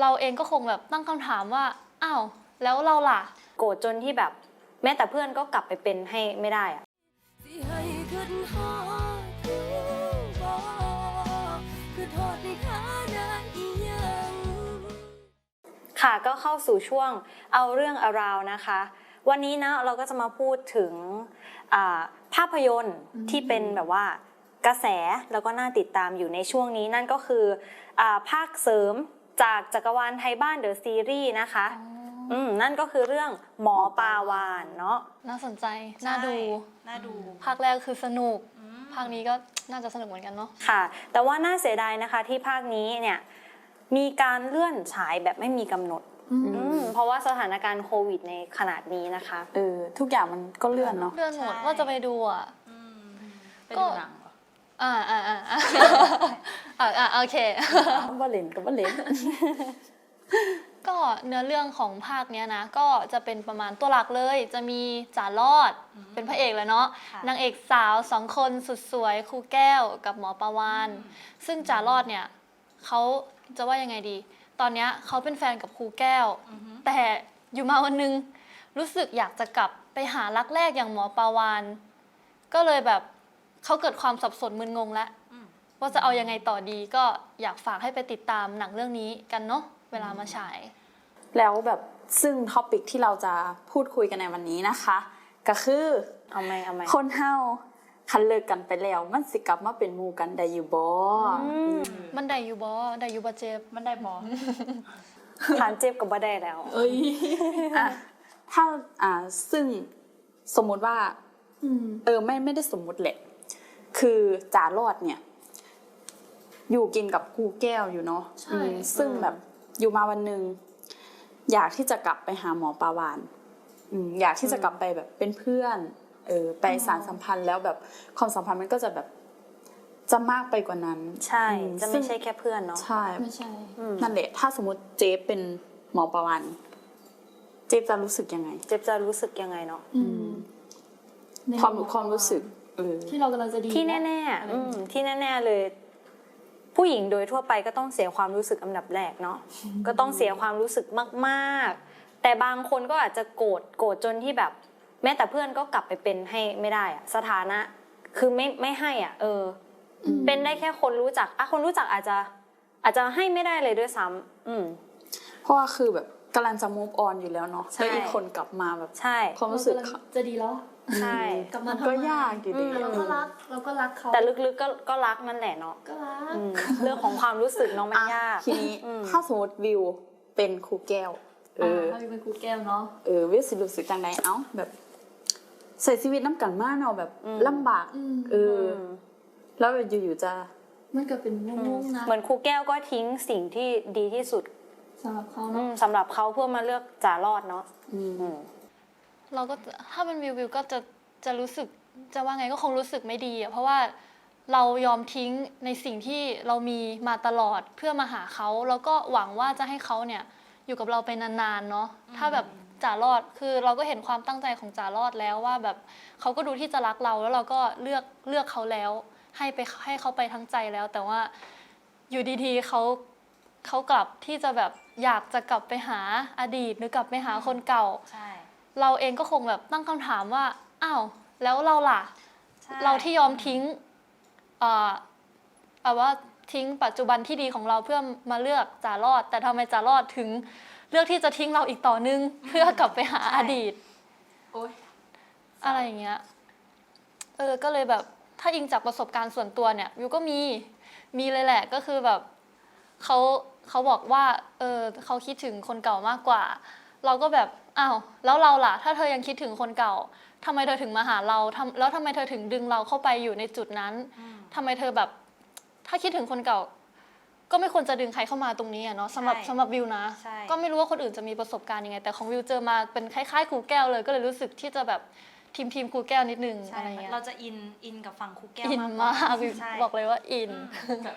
เราเองก็คงแบบตั้งคำถามว่าอ้าวแล้วเราล่ะ โกรธจนที่แบบ แม้แต่เพื่อนก็กลับไปเป็นให้ไม่ได้อะ สิให้ขึ้นฮอดผู้บ่คือโทษในฐานะอีหยัง ค่ะก็เข้าสู่ช่วงเอาเรื่องอาราวนะคะ วันนี้นะเราก็จะมาพูดถึงอ่าภาพยนตร์ที่เป็นแบบว่ากระแสแล้วก็น่าติดตามอยู่ในช่วงนี้นั่นก็คืออาภาคเสริม จากจักรวาลไทยบ้านเดอะซีรีส์นะคะ อืมนั่นก็คือเรื่องหมอปาวานเนาะน่าสนใจ น่าดู น่าดู ภาคแรกคือสนุก ภาคนี้ก็น่าจะสนุกเหมือนกันเนาะ ค่ะ แต่ว่าน่าเสียดายนะคะที่ภาคนี้เนี่ยมีการเลื่อนฉายแบบไม่มีกำหนดอืมเพราะว่าสถานการณ์โควิดในขนาดนี้นะคะ เออ ทุกอย่างมันก็เลื่อนเนาะ เลื่อนหมดใช่ว่าจะไปดูอะเป็นก็หนังเหร ออ่าอ่าอ่าอ่าอ่าอ่าโอเค ว่าเล่นกับว่าเล่นก็เนื้อเรื่องของภาคเนี้ยนะ ก็จะเป็นประมาณตัวหลักเลย จะมีจ่ารอดเป็นพระเอกเลยเนาะค่ะนางเอกสาวสองคนสุดสวยครูแก้วกับหมอประวานซึ่งจ่ารอดเนี่ยเขาจะว่ายังไงดี ตอนเนี้ยเขาเป็นแฟนกับครูแก้ว แต่อยู่มาวันหนึง รู้สึกอยากจะกลับไปหารักแรกอย่างหมอปาวานก็เลยแบบ เขาเกิดความสับสนมึนงงแล้วอืมว่าจะเอายังไงต่อดีก็อยากฝากให้ไปติดตามหนังเรื่องนี้กันเนาะเวลามาฉาย แล้วแบบซึ่งท็อปิกที่เราจะพูดคุยกันในวันนี้นะคะ ก็คือเอาไหมเอาไหมคนเฮาคันเลิกกันไปแล้ว มันสิกลับมาเป็นหมู่กันได้อยู่บ่มันได้อยู่บ่ได้อยู่บ่เจ็บมันได้บอผ่านเจ็บกับบ่ได้แล้ว เอ้ยอะถ้าอ่าซึ่งสมมุติว่าเออไม่ไม่ได้สมมุติแหละ คือจ่ารอดเนี่ย อยู่กินกับครูแก้วอยู่เนาะใช่อืมซึ่งแบบอยู่มาวันหนึ่งอยากที่จะกลับไปหาหมอปาวานอืมอยากที่จะกลับไปแบบเป็นเพื่อน เออไปสารสัมพันธ์แล้วแบบความสัมพันธ์มันก็จะแบบจะมากไปกว่านั้น ใช่อืจะซึ่ไม่งใช่แค่เพื่อนเนาะใช่ไม่ใช่นั่นแหละ ถ้าสมมติเจฟเป็นหมอประวัน เจฟจะรู้สึกยังไง เจ็บจะรู้สึกยังไงเนาะความความรู้สึกเออ ที่เรากำลังจะดีที่แน่ๆอืมที่แน่ ๆเลย ผู้หญิงโดยทั่วไปก็ต้องเสียความรู้สึกอันดับแรกเนาะก็ต้องเสียความรู้สึกมาก ๆ แต่บางคนก็อาจจะโกรธโกรธจนที่แบบ แม้แต่เพื่อนก็กลับไปเป็นให้ไม่ได้อะสถานะ คือไม่ไม่ให้อะ เอออเป็นได้แค่คนรู้จักอะคนรู้จักอาจจะ อาจจะให้ไม่ได้เลยด้วยซ้ำอืม เพราะว่าคือแบบกำลังจะ move on อยู่แล้วเนาะใช่แล้วอีกคนกลับมาแบบใช่ความรู้สึกเรากำลังจะดีแล้ว ใช่ กลับมามันทำก็ไมยากอยู่ดี เราก็รักเราก็รักเขาแต่ลึกๆก็ก็รักนั่นแหละเนาะก็รักอืมเรื่องของความรู้สึกเน้องมันยาก ทีนี้อืม ถ้าสมมติวิวเป็นครูแก้ว เออถ้าเป็นครูแก้วเนาะเออวิวสิรู้สึกจังไดเอ้าแบบใส่ชีวิตน้ำกันมากเนาะแบบลำบากเอออืมแล้วอยู่ๆจะ มันก็เป็นงงๆนะเหมือนครูแก้วก็ทิ้งสิ่งที่ดีที่สุดสำหรับเขาอืเนาะมสำหรับเขาเพื่อมาเลือกจ่ารอดเนาะอืม เราก็จะถ้าเป็นวิววิวก็จะจะรู้สึกจะว่าไงก็คงรู้สึกไม่ดีอะเพราะว่าเรายอมทิ้งในสิ่งที่เรามีมาตลอดเพื่อมาหาเขาแล้วก็หวังว่าจะให้เขาเนี่ยอยู่กับเราไปนานๆเนาะถ้าแบบจ่ารอดคือเราก็เห็นความตั้งใจของจ่ารอดแล้วว่าแบบเขาก็ดูที่จะรักเราแล้วเราก็เลือกเลือกเขาแล้ว ให้ไปให้เขาไปทั้งใจแล้ว แต่ว่าอยู่ดีๆเขาเขากลับที่จะแบบอยากจะกลับไปหาอดีตหรือกลับไปหาคนเก่าใช่ เราเองก็คงแบบตั้งคำถามว่าอ้าวแล้วเราล่ะ ใช่ เราที่ยอมทิ้งเอ่อเอาว่าทิ้งปัจจุบันที่ดีของเราเพื่อมาเลือกจ่ารอด แต่ทำไมจ่ารอดถึงเลือกที่จะทิ้งเราอีกต่อนึง เพื่อกลับไปหาอดีต โอ๊ย อะไรอย่างเงี้ย เออ ก็เลยแบบ ถ้าอิงจากประสบการณ์ส่วนตัวเนี่ยวิวก็มี มีเลยแหละ ก็คือแบบเขาเขาบอกว่า เออเขาคิดถึงคนเก่ามากกว่า เราก็แบบอ้าวแล้วเราล่ะ ถ้าเธอยังคิดถึงคนเก่าทำไมเธอถึงมาหาเราทำแล้วทำไมเธอถึงดึงเราเข้าไปอยู่ในจุดนั้นทำไมเธอแบบ ถ้าคิดถึงคนเก่า ก็ไม่ควรจะดึงใครเข้ามาตรงนี้อะเนาะสำหรับใช่สำหรับวิวนะใช่ก็ไม่รู้ว่าคนอื่นจะมีประสบการณ์ยังไง แต่ของวิวเจอมาเป็นคล้ายๆครูแก้วเลย ก็เลยรู้สึกที่จะแบบทีมทีมครูแก้วนิดนึงใช่อะไรเงี้ยเราจะอินอินกับฝั่งครูแก้วอินมากกมาว่ากวิวใช่บอกเลยว่าอินแบบ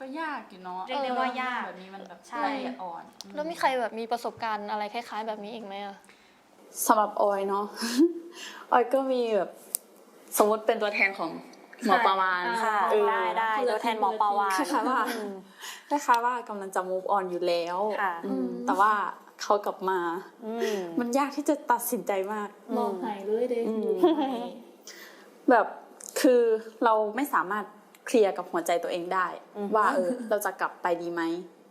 ก็ยากอยู่เนาะเรียกได้ว่ายากแบบนี้มันแบบใช่ ละเอียดอ่อนแล้วมีใครแบบมีประสบการณ์อะไรคล้าย ๆ แบบนี้อีกไหมอะสำหรับออยเนาะ ออยก็มีแบบสมมติเป็นตัวแทนของหมอประมาณค่ะ เออ ได้ได้ตัวแทนหมอปาวาน คล้ายๆว่าคล้ายๆว่ากำลังจะ move on อยู่แล้วค่ะ อืมแต่ว่าเขากลับมา อืม มันยากที่จะตัดสินใจมาก มองหายเลยเด้อืมดูหายแบบคือเราไม่สามารถ เคลียร์กับหัวใจตัวเองได้อืมว่าเออเราจะกลับไปดีไหม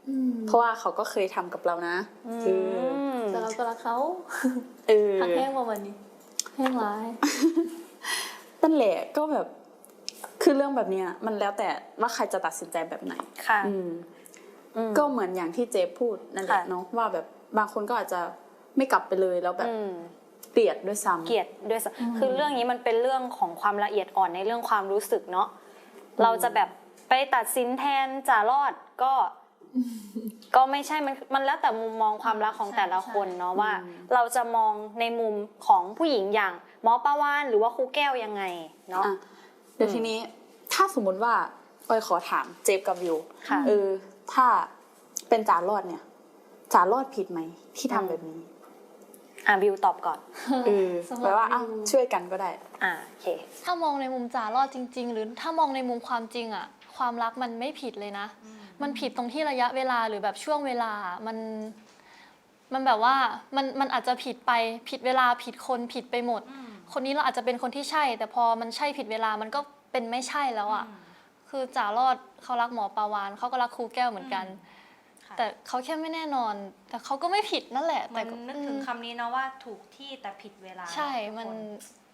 อืมเพราะว่าเขาก็เคยทำกับเรานะเออแต่เราก็รักเขาเออทักแห้งมาวันนี้แห้งร้ายนั่นแหละก็แบบคือเรื่องแบบเนี้ยมันแล้วแต่ว่าใครจะตัดสินใจแบบไหนค่ะอืมอืมก็เหมือนอย่างที่เจฟพูดนั่นแหละค่ะเนาะว่าแบบบางคนก็อาจจะไม่กลับไปเลยแล้วแบบอืมเกลียดด้วยซ้ำเกลียดด้วยซ้ำอืมคือเรื่องนี้มันเป็นเรื่องของความละเอียดอ่อนในเรื่องความรู้สึกเนาะ เราจะแบบไปตัดสินแทนจ่ารอดก็ ก็ไม่ใช่มันมันแล้วแต่มุมมองความรักของแต่ละคนเนาะว่า เราจะมองในมุมของผู้หญิงอย่างหมอปาวานหรือว่าครูแก้วยังไงเนาะอะเดี๋ยวทีนี้ถ้าสมมุติว่าออยขอถามเจฟกับวิวค่ะเออถ้าเป็นจ่ารอดเนี่ยจ่ารอดผิดไหมที่ทำแบบนี้ อะวิวตอบก่อน เออสำหรับแปลว่าอะวิว ช่วยกันก็ได้ อะโอเค ถ้ามองในมุมจ่ารอดจริง ๆ หรือถ้ามองในมุมความจริงอะความรักมันไม่ผิดเลยนะ มันผิดตรงที่ระยะเวลาหรือแบบช่วงเวลามันมันแบบว่ามันมันอาจจะผิดไปผิดเวลาผิดคนผิดไปหมดอืมคนนี้เราอาจจะเป็นคนที่ใช่ แต่พอมันใช่ผิดเวลามันก็เป็นไม่ใช่แล้วอะคือจ่ารอดเขารักหมอปาวานเขาก็รักครูแก้วเหมือนกันค่ะ แต่เขาแค่ไม่แน่นอน แต่เขาก็ไม่ผิดนั่นแหละมัแต่นก็นึกถึงคำนี้นะว่าถูกที่แต่ผิดเวลาใช่ทุกมันคน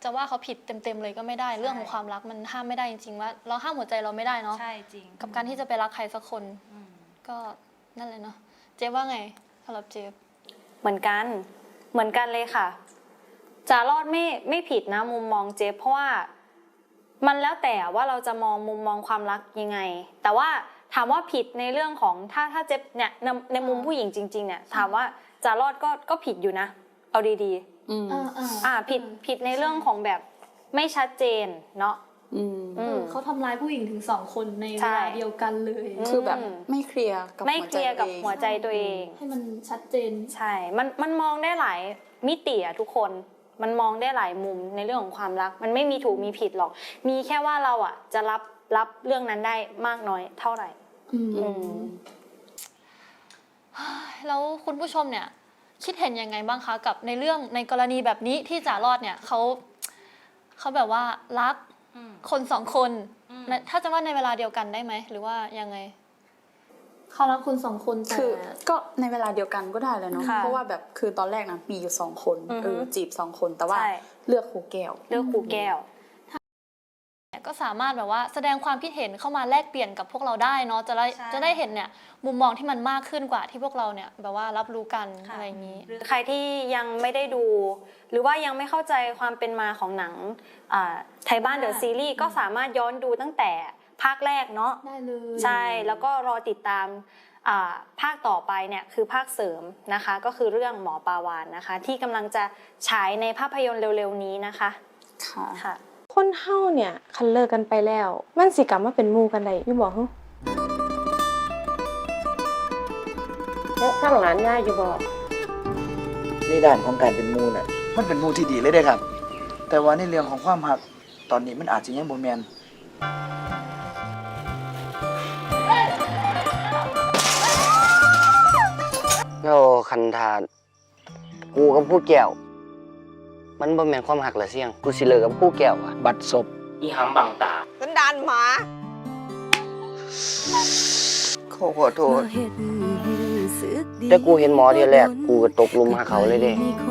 จะว่าเขาผิดเต็มๆเลยก็ไม่ได้เรื่องของความรักมันห้ามไม่ได้จริงๆว่า เราห้ามหัวใจเราไม่ได้เนาะใช่จริงกับการที่จะไปรักใครสักคนอืมก็นั่นเลยเนาะเจ๊ว่าไงสำหรับเจ๊เหมือนกันเหมือนกันเลยค่ะจารอดไม่ไม่ผิดนะมุมมองเจฟเพราะว่า มันแล้วแต่ว่าเราจะมองมุมมองความรักยังไง แต่ว่า ถามว่าผิดในเรื่องของถ้าถ้าเจฟเนี่ยในในมุมผู้หญิงจริงๆเนี่ยถามว่าจารอดก็ก็ผิดอยู่นะ เอาดีอืมๆอ่าผิดผิดในเรื่องของแบบไม่ชัดเจนเนาะอืมอืมเขาทำร้ายผู้หญิงถึงสองคนในใช่เวลาเดียวกันเลย คือแบบอืมไม่เคลียร์กับไม่หัวเคใจลียร์กับเองหัวใจตัวเอง ให้มันชัดเจน ใช่ มันมันมองได้หลายมิติอะทุกคน มันมองได้หลายมุมในเรื่องของความรัก มันไม่มีถูกมีผิดหรอก มีแค่ว่าเราอะจะรับ รับเรื่องนั้นได้มากน้อยเท่าไหร่อืมอืมแล้วคุณผู้ชมเนี่ย คิดเห็นยังไงบ้างคะกับในเรื่องในกรณีแบบนี้ที่จ่ารอดเนี่ยเขาเขาแบบว่ารักอืมคนสองคนอืมในถ้าจะว่าในเวลาเดียวกันได้ไหมหรือว่ายังไงเขารักคนสองคนแต่คือก็ในเวลาเดียวกันก็ได้เลยเนาะค่ะเพราะว่าแบบคือตอนแรกนะมีอยู่สองคนอือฮึเออจีบสองคนแต่ว่าใช่เลือกครูแก้ว เลือกครูแก้ว ก็สามารถแบบว่าแสดงความคิดเห็นเข้ามาแลกเปลี่ยนกับพวกเราได้เนาะจะได้ใช่จะได้เห็นเนี่ยมุมมองที่มันมากขึ้นกว่าที่พวกเราเนี่ยแบบว่ารับรู้กันค่ะอะไรอย่างนี้ หรือใครที่ยังไม่ได้ดู หรือว่ายังไม่เข้าใจความเป็นมาของหนังอ่าไทยบ้านเดอะซีรีส์ก็สามารถย้อนดูตั้งแต่ภาคแรกเนาะได้เลยใช่แล้วก็รอติดตามอ่าภาคต่อไปเนี่ยคือภาคเสริมนะคะก็คือเรื่องหมอปาวานนะคะ ที่กำลังจะฉายในภาพยนตร์เร็วๆนี้นะคะค่ะ ค่ะคนเฮาเนี่ยคันเลิกกันไปแล้ว มันสิกลับมาเป็นหมู่กันได้อยู่บ่ฮึแล้วข้างหลานย่าอยู่บ่ในด้านของการเป็นหมูน่ะ มันเป็นหมูที่ดีเลยเด้ครับ แต่ว่าในเรื่องของความหักตอนนี้มันอาจจะยังบ่แมนแล้วคันทานกูกับผู้แก้ว มันบ่แม่นความหักละเสี่ยง กูสิเลิกกับผู้แก้วอะบัตรศพอีหำบังตา สันดานหมา ขอขอโทษเฮ็ดให้รู้สึกดีแต่กูเห็นหมอเที่ยแรก กูก็ตกหลุมหาเขาเลยเด้มีคน